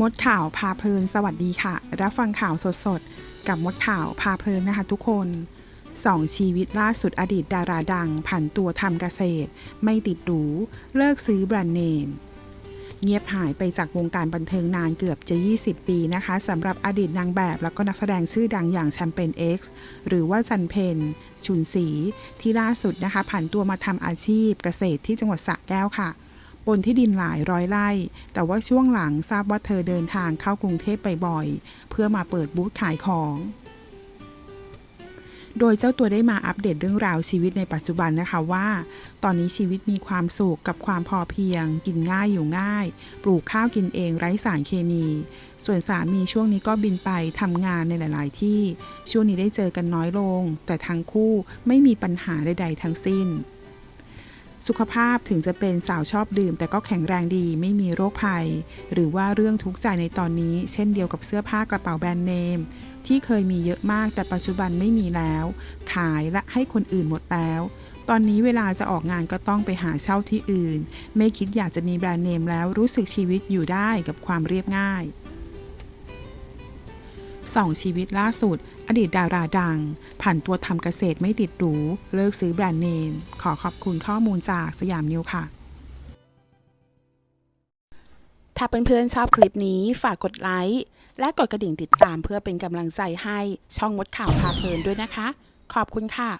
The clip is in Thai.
มดข่าวพาเพลินสวัสดีค่ะ รับฟังข่าวสดๆ กับมดข่าวพาเพลินนะคะทุกคนสองชีวิตล่าสุดอดีตดาราดัง ผันตัวทำเกษตร ไม่ติดหรู เลิกซื้อแบรนด์เนม เงียบหายไปจากวงการบันเทิงนานเกือบจะ 20 ปีนะคะสำหรับอดีตนางแบบแล้วก็นักแสดงชื่อดังอย่างแชมเปญ X หรือว่าจันเพนชุนศรีที่ล่าสุดนะคะ ผันตัวมาทำอาชีพเกษตรที่จังหวัดสระแก้วค่ะ บนที่ดินหลายร้อยไร่ แต่ว่าช่วงหลังทราบว่าเธอเดินทางเข้ากรุงเทพไปบ่อย เพื่อมาเปิดบูธขายของ โดยเจ้าตัวได้มาอัปเดตเรื่องราวชีวิตในปัจจุบันนะคะว่า ตอนนี้ชีวิตมีความสุขกับความพอเพียง กินง่ายอยู่ง่าย ปลูกข้าวกินเองไร้สารเคมี ส่วนสามีช่วงนี้ก็บินไปทำงานในหลาย ๆ ที่ ช่วงนี้ได้เจอกันน้อยลง แต่ทั้งคู่ไม่มีปัญหาใด ๆ ทั้งสิ้น สุขภาพถึงจะเป็นสาวชอบดื่ม แต่ก็แข็งแรงดีไม่มีโรคภัย หรือว่าเรื่องทุกข์ใจในตอนนี้ เช่นเดียวกับเสื้อผ้ากระเป๋าแบรนด์เนม ที่เคยมีเยอะมากแต่ปัจจุบันไม่มีแล้ว ขายและให้คนอื่นหมดแล้ว ตอนนี้เวลาจะออกงานก็ต้องไปหาเช่าที่อื่น ไม่คิดอยากจะมีแบรนด์เนมแล้วรู้สึกชีวิตอยู่ได้กับความเรียบง่าย สองชีวิตล่าสุด อดีตดาราดัง ผ่านตัวทำเกษตรไม่ติดหรู เลิกซื้อแบรนด์เนม ขอขอบคุณข้อมูลจากสยามนิวค่ะ ถ้าเพื่อนๆชอบคลิปนี้ฝากกดไลค์และกดกระดิ่งติดตามเพื่อเป็นกำลังใจให้ช่องมดข่าวพาเพลินด้วยนะคะ ขอบคุณค่ะ